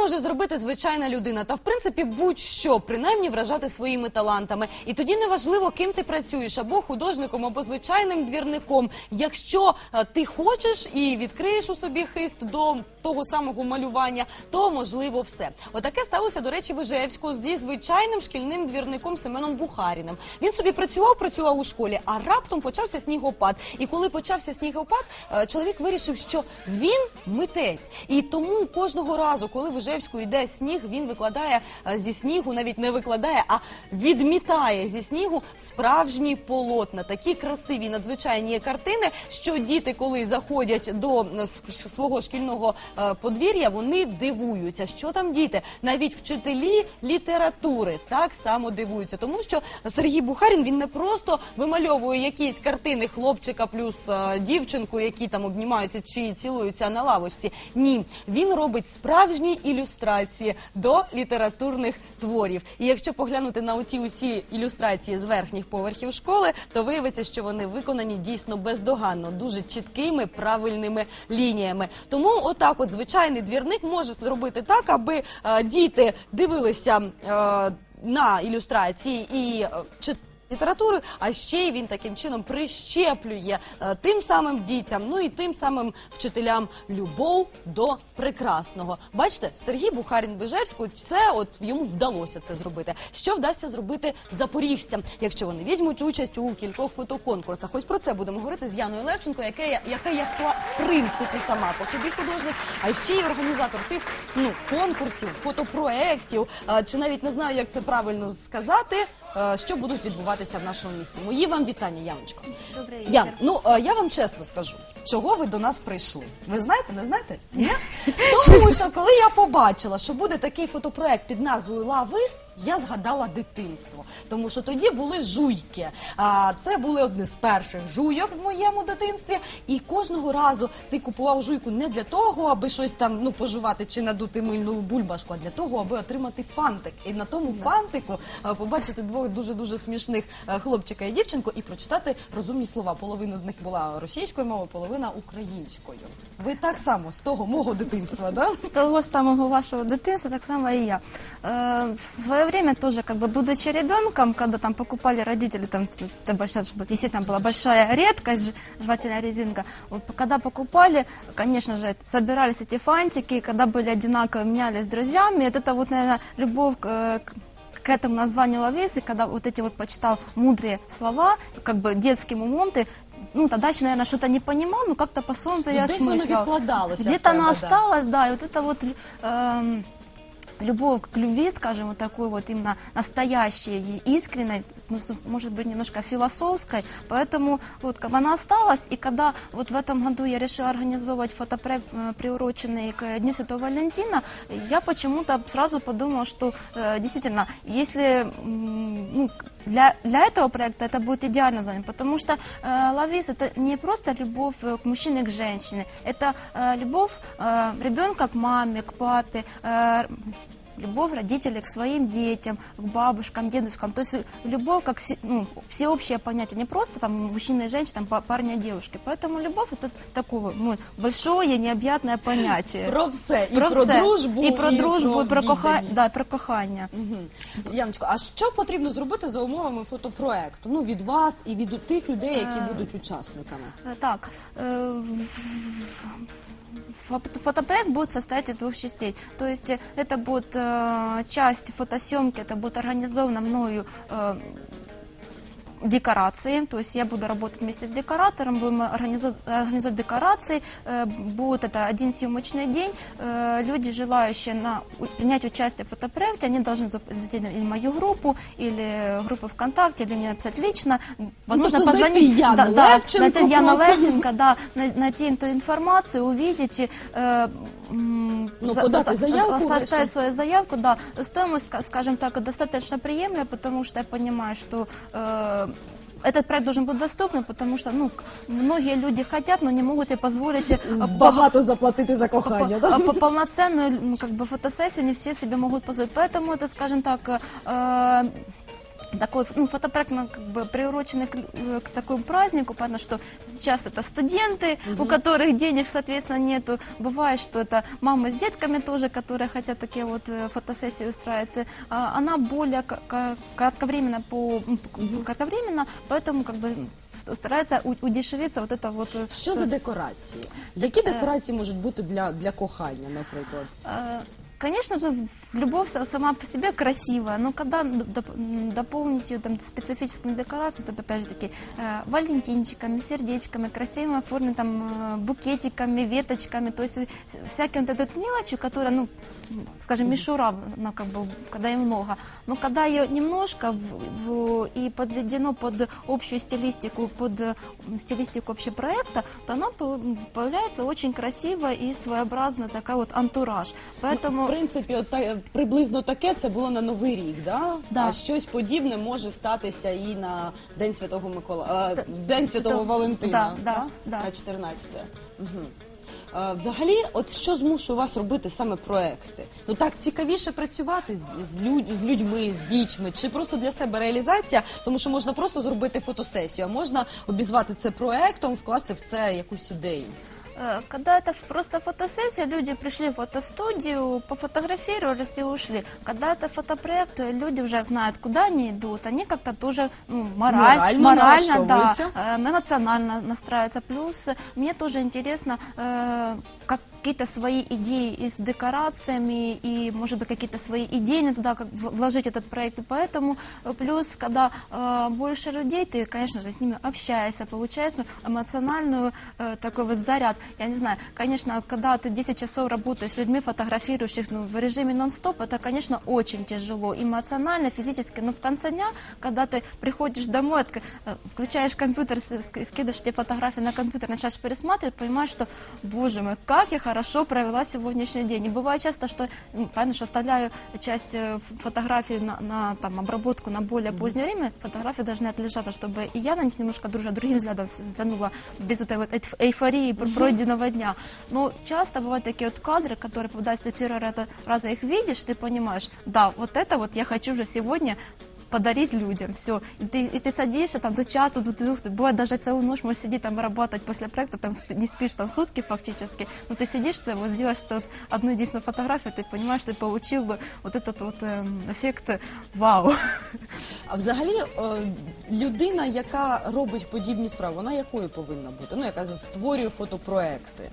може зробити звичайна людина? Та в принципі будь-що, принаймні вражати своїми талантами. І тоді неважливо, ким ти працюєш, або художником, або звичайним двірником. Якщо е, ти хочеш і відкриєш у собі хист до того самого малювання, то можливо все. Отаке сталося, до речі, в Ижевську зі звичайним шкільним двірником Семеном Бухаріним. Він собі працював, працював у школі, а раптом почався снігопад. І коли почався снігопад, е, чоловік вирішив, що він митець. І тому кожного разу, коли в Ижевську йде сніг, він викладає е, зі снігу, навіть не викладає, а відмітає зі снігу справжні полотна. Такі красиві, надзвичайні картини, що діти, коли заходять до свого шкільного е, подвір'я, вони дивуються, що там діти, навіть вчителі літератури так само дивуються, тому що Сергій Бухарін він не просто вимальовує якісь картини хлопчика плюс е, дівчинку, які там обнімаються чи цілуються на лавочці. Ні, він робить справжні ілюстрації до літературних творів. І якщо поглянути на оті усі ілюстрації з верхніх поверхів школи, то виявиться, що вони виконані дійсно бездоганно, дуже чіткими правильними лініями. Тому, отак, от звичайний двірник може зробити так, аби е, діти дивилися е, на ілюстрації і е, читали літератури, а ще й він таким чином прищеплює е, тим самим дітям, ну і тим самим вчителям любов до прекрасного. Бачите, Сергій Бухарін Вижевську, це от йому вдалося це зробити. Що вдасться зробити запоріжцям, якщо вони візьмуть участь у кількох фотоконкурсах? Ось про це будемо говорити з Яною Левченко, яка яка є в принципі сама по собі художник, а ще й організатор тих ну конкурсів, фотопроєктів, е, чи навіть не знаю, як це правильно сказати. Е, Що будуть відбуватися в нашому місті? Мої вам вітання, Яночко. Добрий Ян, ну е, я вам чесно скажу, чого ви до нас прийшли? Ви знаєте, не знаєте? Ні? Тому що коли я побачила, що буде такий фотопроект під назвою Лавис, я згадала дитинство. Тому що тоді були жуйки. А це були одні з перших жуйок в моєму дитинстві. І кожного разу ти купував жуйку не для того, аби щось там ну пожувати чи надути мильну бульбашку, а для того, аби отримати фантик. І на тому фантику е, побачити двох дуже дуже смішних е, хлопчика і дівчинку і прочитати розумні слова. Половина з них була російською мовою, половина українською. Ви так само з того мого дитинства, да? С того ж самого вашего дитинства, так само и я. Э, В свое время тоже, как бы, будучи ребенком, когда там покупали родители, там, это большая, естественно, была большая редкость, ж- жевательная резинка, вот, когда покупали, конечно же, собирались эти фантики, и когда были одинаковые, менялись с друзьями, вот это вот, наверное, любовь к, э, к- к этому названию Лавесы, когда вот эти вот почитал мудрые слова, как бы детским умом ты ну, тогда еще, наверное, что-то не понимал, но как-то по-своему Ну, десь воно переосмыслил. відкладалося в Где-то тебе, оно да. осталось, да, и вот это вот эм, любовь к любви, скажем, вот такой вот именно настоящей и искренней, ну, с- может быть, немножко философской, поэтому вот как бы она осталась, и когда вот в этом году я решила организовывать фотопроект, э, приуроченный к Дню Святого Валентина, я почему-то сразу подумала, что э, действительно, если м, ну, для, для этого проекта это будет идеально занят, потому что э, Лавис это не просто любовь э, к мужчине, к женщине, это э, любовь э, ребенка к маме, к папе, э, любовь родителей к своим детям, к бабушкам, дедушкам. То есть любовь как все- ну, всеобщее понятие, не просто там мужчина и женщина, там, па- парня и девушки. Поэтому любовь это такое ну, большое, необъятное понятие. Про все. І про, все. дружбу, і про дружбу, і про, коха... відданість. да, про кохання. Мгм. Яночко, а що потрібно зробити за умовами фотопроекту? Ну, від вас і від тих людей, які будуть учасниками. Э, Так, э, в- фото- фотопроект будет состоять из двух частей. То есть э, это будет э, часть фотосъемки, это будет организовано мною э, декорации, то есть я буду работать вместе с декоратором, будем организовать, организовать декорации, э, будет это один съемочный день, Э, люди, желающие на, у- принять участие в фотопроекте, они должны зап- зайти на- или в мою группу, или группу ВКонтакте, или мне написать лично, возможно, тобто знайти позвонить, Яну да, да, Левченко найти Яну просто. Левченко, да, най- найти эту информацию, увидеть, э, м, Ну, за- подати за- заявку оставить вище. свою заявку, да. Стоимость, ска- скажем так, достаточно приемлемая, потому что я понимаю, что э, этот проект должен быть доступным, потому что, ну, к- многие люди хотят, но не могут себе позволить э, Багато заплатити за кохання, по- да? по- полноценную м, как бы, фотосессию не все себе могут позволить. Поэтому это, скажем так, э, такой ну, фотопроект ну, как бы приуроченный к, лю- к такому празднику, понятно, что часто это студенты, у которых денег, соответственно, нету. Бывает, что это мамы с детками тоже, которые хотят такие вот э, фотосессии устраивать. Э, а Она более ка- ка- кратковременно, по, м, п- кратковременно, поэтому как бы с- старается у- удешевиться вот это вот... э, Що за декорації? Які декорації можуть бути для, для кохання, наприклад? Конечно же, любовь са- сама по себе красивая, но когда дополнить ее там специфическими декорациями, то опять же таки э, валентинчиками, сердечками, красивыми оформленными там э, букетиками, веточками, то есть вс- всякие вот этой мелочи, которая, ну, скажем, мишура, ну, как бы, когда ее много, но когда ее немножко в- в- и подведено под общую стилистику, под э, стилистику вообще проекта, то она по- появляется очень красиво и своеобразно такая вот антураж. Поэтому В принципі, от та- приблизно таке це було на Новий рік, да? Да. а щось подібне може статися і на День Святого Микола, Т- День Святого то- Валентина, да, да, да. на 14. Угу. Взагалі, от що змушує вас робити саме проекти? Ну так цікавіше працювати з, з, люд- з людьми, з дітьми, чи просто для себе реалізація, тому що можна просто зробити фотосесію, а можна обізвати це проектом, вкласти в це якусь ідею. э, когда это в- просто фотосессия, люди пришли в фотостудию, пофотографировались и ушли. Когда это фотопроект, э, люди уже знают, куда они идут, они как-то тоже ну, мораль- Морально морально да, налаштовываются. э, эмоционально настраиваются. Плюс э, мне тоже интересно, э, как какие-то свои идеи и с декорациями, и, может быть, какие-то свои идеи туда как вложить этот проект. И поэтому, э, плюс, когда э, больше людей, ты, конечно же, с ними общаешься, получаешь эмоциональную э, такой вот заряд. Я не знаю, конечно, когда ты 10 часов работаешь с людьми, фотографируешь их ну, в режиме нон-стоп, это, конечно, очень тяжело, эмоционально, физически. Но в конце дня, когда ты приходишь домой, отк- э, включаешь компьютер, скидываешь эти фотографии на компьютер, начинаешь пересматривать, понимаешь, что, боже мой, как я хорошо провела сегодняшний день. И бывает часто, что, ну, понятно, что оставляю часть э, ф- фотографий на, на, там, обработку на более позднее время, фотографии должны отлежаться, чтобы и я на них немножко дружа, другим взглядом взглянула без этой вот эйф- эйфории пр- пройденного дня. Но часто бывают такие вот кадры, которые попадаются, ты первый раз- раза их видишь, ты понимаешь, да, вот это вот я хочу уже сегодня подарить людям, все. И ты, и ты садишься там до часу, до двух, ты, бывает даже целую ночь можешь сидеть там и работать после проекта, там спи- не спишь там сутки фактически, но ты сидишь, ты вот сделаешь что вот одну единственную фотографию, ты понимаешь, ты получил вот этот вот эм, эффект э, вау. А взагалі, е, людина, яка робить подібні справи, вона якою повинна бути? Ну, яка створює фотопроекти.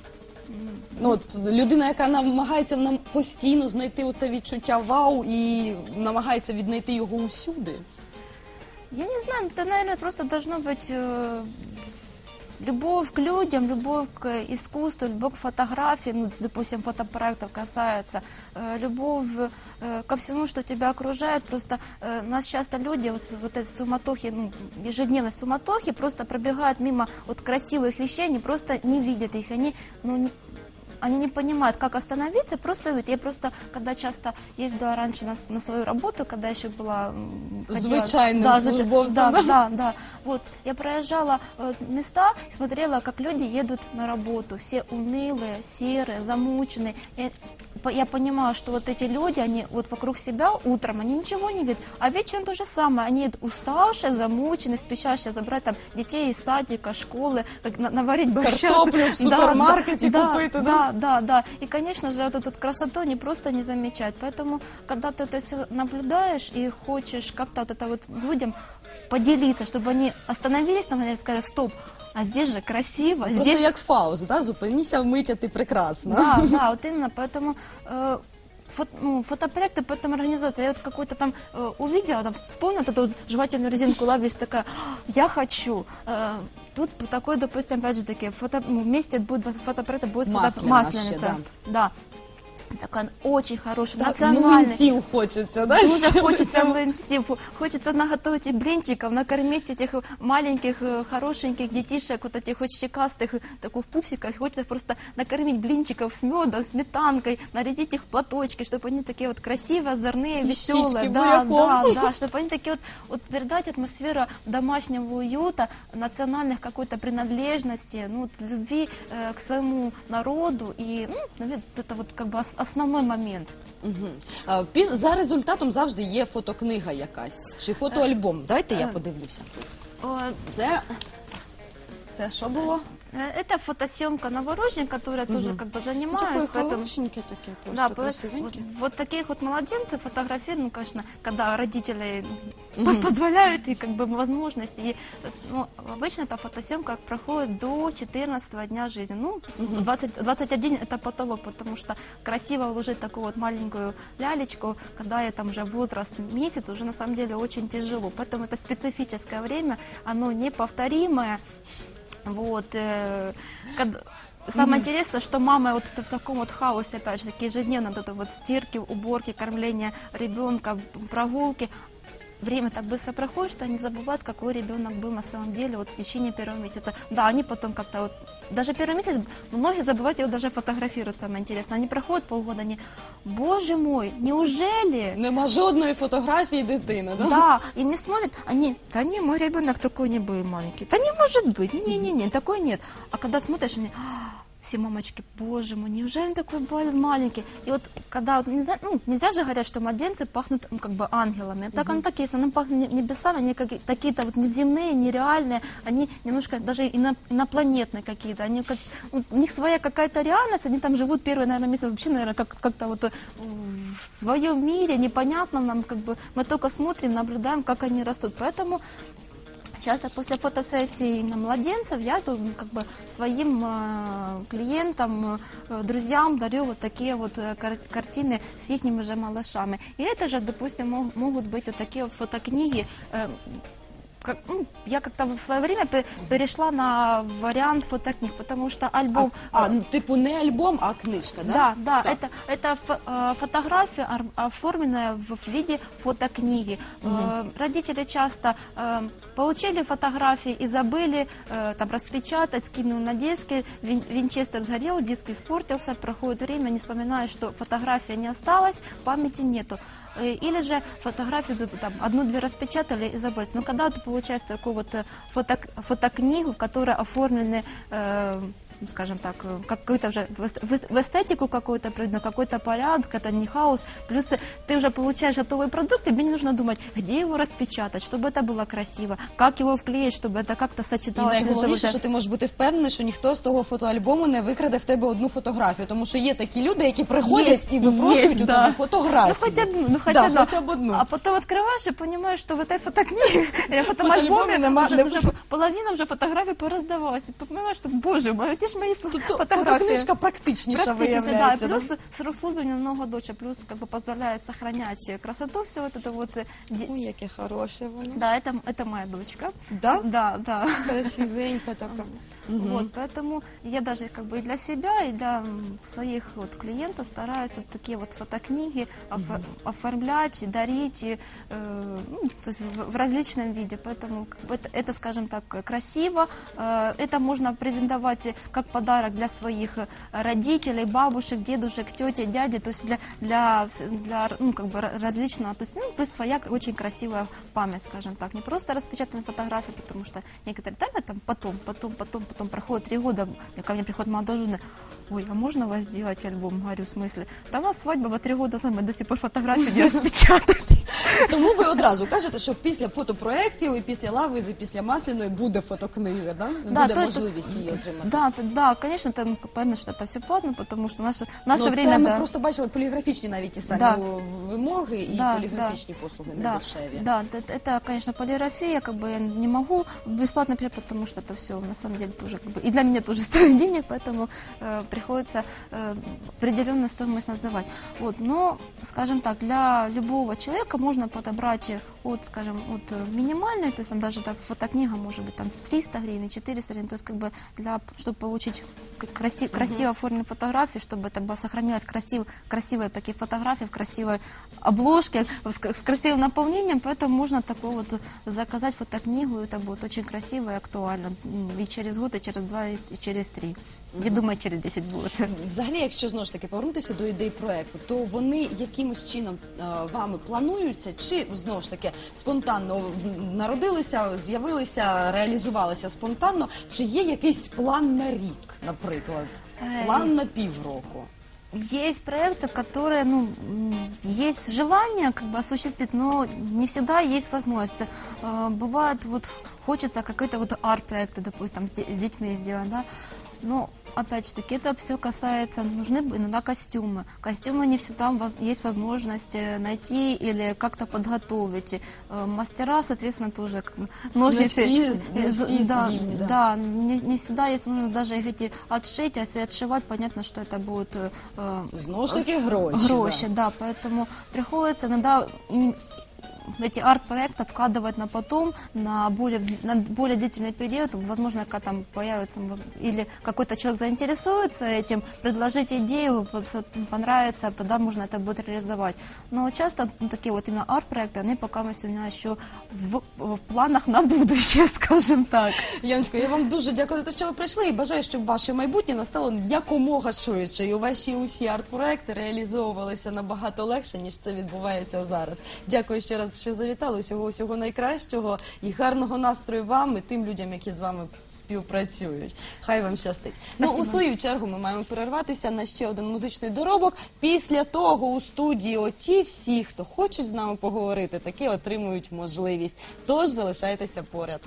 Ну, от, людина, яка намагається нам постійно знайти те відчуття вау і намагається віднайти його усюди. Я не знаю, это, наверное, просто должно быть э, любовь к людям, любовь к искусству, любовь к фотографии, ну, с, допустим, фотопроектов касается, э, любовь э, ко всему, что тебя окружает. Просто э, нас часто люди вот, с- вот этой суматохи, ну, ежедневной суматохи просто пробегают мимо вот красивых вещей, они просто не видят их, они, ну, не- они не понимают, как остановиться, просто идут. Я просто, когда часто ездила раньше на, с- на свою работу, когда еще была... м, ходила- Звичайным да, звичай- службовцем, да, да? да, да. Вот, я проезжала э, места и смотрела, как люди едут на работу. Все унылые, серые, замученные. И по- я понимаю, что вот эти люди, они вот вокруг себя утром, они ничего не видят. А вечером то же самое. Они идут уставшие, замученные, спешащие забрать там детей из садика, школы, как на- наварить борща. Картоплю в супермаркете да, купить, да? да, да, да. И, конечно же, вот эту вот красоту они просто не замечают. Поэтому, когда ты это все наблюдаешь и хочешь как-то вот это вот людям поделиться, чтобы они остановились, например, и сказали, стоп, а здесь же красиво, Просто здесь... як Фауст, да? зупиніся вмить, а ти прекрасна. Да, да, вот именно, поэтому... э, фот- ну, фотопроекты поэтому организуются. Я вот какой-то там э, увидела, там, вспомнила вот эту вот жевательную резинку лавис, такая, «А, я хочу. Э, тут такой, допустим, опять же таки, фото, ну, вместе будет фотопроект, будет фото- Масляна масленица. ще, да. Такая очень хорошая, Так, национальная. млинців хочеться, да? Дуже ще хочется прямо. млинців, хочется наготовить и блинчиков, накормить этих маленьких, э, хорошеньких детишек, вот этих вот щекастых, э, таких пупсиков. Хочется просто накормить блинчиков с медом, сметанкой, нарядить их в платочки, чтобы они такие вот красивые, озорные, И веселые. щечки Да, да, буряком. да, чтобы они такие вот, вот передать атмосферу домашнего уюта, национальных какой-то принадлежности, ну, вот, любви э, к своему народу и, ну, наверное, это вот как бы ос- основной момент. Мгм. А, піз- За результатом завжди є фотокнига якась чи фотоальбом. Дайте я подивлюся. Э, Це, це що було? Э, Это фотосъемка новорожденных, которая тоже как бы Таке занимаюсь, поэтому... хорошеньке таке, просто Да, вот, вот таких вот младенцев фотографируем, ну, конечно, когда родители по- позволяют и как бы возможности. И, ну, обычно эта фотосъемка проходит до 14 дня жизни. Ну, 20, 21 это потолок, потому что красиво вложить такую вот маленькую лялечку, когда я там уже возраст месяц, уже на самом деле очень тяжело. Поэтому это специфическое время, оно неповторимое. Вот, э, кад- Самое интересное, что мама вот в таком вот хаосе, опять же, таки ежедневно вот это вот стирки, уборки, кормление ребенка, прогулки, время так быстро проходит, что они забывают, какой ребенок был на самом деле вот в течение первого месяца. Да, они потом как-то вот даже первый месяц многие забывают его даже фотографировать, самое интересное. Они проходят полгода, они, боже мой, неужели? Нема жодної фотографії дитини, да? Да, и не смотрят, они, да не, мой ребенок такой не был маленький. Да не может быть, не-не-не, такой нет. А когда смотришь, они, «А, все мамочки, боже мой, неужели он такой бал- маленький? И вот когда, вот, не, зря, ну, не зря же говорят, что младенцы пахнут ну, как бы ангелами. Так оно так и есть, они пахнут не- небесами, они как, какие-то вот неземные, нереальные, они немножко даже ино- инопланетные какие-то. Они как, ну, у них своя какая-то реальность, они там живут первые, наверное, месяц вообще, наверное, как, как-то вот э, в своем мире, непонятно нам, как бы, мы только смотрим, наблюдаем, как они растут. Поэтому Часто после фотосессии именно младенцев я тут как бы своим э, клиентам, э, друзьям дарю вот такие вот э, кар- картины с их же малышами. И это же, допустим, мог- могут быть вот такие вот фотокниги. э, как- ну, я как-то в свое время пе- перешла на вариант фотокниг, потому что альбом... А, ну, типу не альбом, а книжка, да? Да, да, Так. это, это фо- э, фотография, ор- оформленная в, в виде фотокниги. Э, Родители часто э, получили фотографии и забыли э, там распечатать, скинули на диски, вин- винчестер сгорел, диск испортился, проходит время, не вспоминая, что фотография не осталась, памяти нету. Э, Или же фотографию заб- там, одну-две распечатали и забылись. Но когда ты получаешь такую вот э, фото, фотокнигу, в которой оформлены э, ну, скажем так, э, какой-то уже в эст- в эст- в эстетику какой-то придано, какой-то порядок, это не хаос. Плюс э, ты уже получаешь готовый продукт, тебе не нужно думать, где его распечатать, чтобы это было красиво, как его вклеить, чтобы это как-то І сочеталось. между найголовніше, собой. що ти можеш бути впевнений, що ніхто з того фотоальбому не викраде в тебе одну фотографію, тому що є такі люди, які приходять Есть, і випрошують есть, у да. тебе фотографію. Ну, хоть одну, ну, хотя, да, да. хоча б одну. А потом открываешь и понимаешь, что в этой фотокниге, или в Фотоальбоме фотоальбоме нема- уже, не- уже половина уже фотографий пораздавалась. И ты понимаешь, что, боже мой, где ж мои фо- Тобто фотографии? фотокнижка практичніша Практично, да, и виявляється. плюс срок службы намного дольше, плюс как бы позволяет сохранять э, красоту, все вот это вот. э, де- Ой, яке хороше воно. Да, это, это моя дочка. Да? Да, да. Красивенька така. Вот, поэтому я даже как бы и для себя, и для м, своих вот клиентов стараюсь вот такие вот фотокниги офо- оформлять, дарить, и, э, ну, то есть в, в различном виде. Поэтому как бы это, это, скажем так, красиво. Э, это можно презентовать и как подарок для своих э, родителей, бабушек, дедушек, тети, дяди, то есть для, для, вс- для ну, как бы ра- различного. То есть, ну, плюс своя очень красивая память, скажем так. Не просто распечатанные фотографии, потому что некоторые, да, там потом, потом, потом, потом проходит три года, и ко мне приходит молодой жена, ой, а можно у вас сделать альбом? Говорю, в смысле? Да у нас свадьба во три года, сами до сих пор фотографии не распечатали. Тому ви одразу кажете, що після фотопроєктів і після лави, і після масляної буде фотокнига, да? буде то это- можливість її отримати. Да, то- да, конечно, там понятно, что это все платно, потому что в наше, в наше Ну, время, це ми да. просто бачили поліграфічні навіть ті самі Да. вимоги і Да, поліграфічні послуги не да, дешеві. Да, это, это, конечно, полиграфия, как бы я не могу бесплатно писать, потому что это все на самом деле тоже как бы и для меня тоже стоит денег, поэтому э, приходится э, определенную стоимость называть. Вот, но, скажем так, для любого человека можно подобрать от, скажем, от э, минимальной, то есть там даже так фотокнига может быть там 300 гривен, 400 гривен, то есть как бы для, чтобы получить к- краси- красиво оформленные фотографии, чтобы это было сохранилось красиво, красивые такие фотографии в красивой обложке, с, с красивым наполнением, поэтому можно такое вот заказать фотокнигу, и это будет очень красиво и актуально М, и через год, и через два, и через три. Я думаю, через 10 будет. Взагалі, якщо знову ж таки повернутися до ідей проекту, то вони якимось чином е, вами плануються, чи знову ж таки спонтанно м, народилися, з'явилися, реалізувалися спонтанно, чи є якийсь план на рік, наприклад, Е, план на півроку? Есть проекты, которые, ну, м, есть желание как бы осуществить, но не всегда есть возможность. Э, Бывает, вот хочется какие-то вот арт-проекты, допустим, с, де- с детьми сделать, да. Но, опять же таки, это все касается, нужны иногда костюмы. Костюмы не всегда воз- есть возможность э, найти или как-то подготовить. И, э, Мастера, соответственно, тоже как бы, ножницы. все- не э, все да, вильны, да. да, не, не всегда есть возможность даже их эти отшить, а если отшивать, понятно, что это будет э, э, Знову ж таки гроші. гроши, да. поэтому приходится иногда и эти арт-проекты откладывать на потом, на более, на более длительный период, возможно, когда там появится, воз- или какой-то человек заинтересуется этим, предложить идею, по- понравится, тогда можно это будет реализовать. Но часто ну, такие вот именно арт-проекты, они пока у меня еще в, в планах на будущее, скажем так. Яночко, я вам дуже дякую за те, що ви прийшли і бажаю, щоб ваше майбутнє настало якомога швидше. І ваші усі арт-проекти реалізовувалися набагато легше, ніж це відбувається зараз. Дякую ще раз, що завітали. Усього усього найкращого і гарного настрою вам і тим людям, які з вами співпрацюють. Хай вам щастить. Ну, у свою чергу ми маємо перерватися на ще один музичний доробок. Після того у студії оті всі, хто хочуть з нами поговорити, таки отримують можливість. Тож залишайтеся поряд.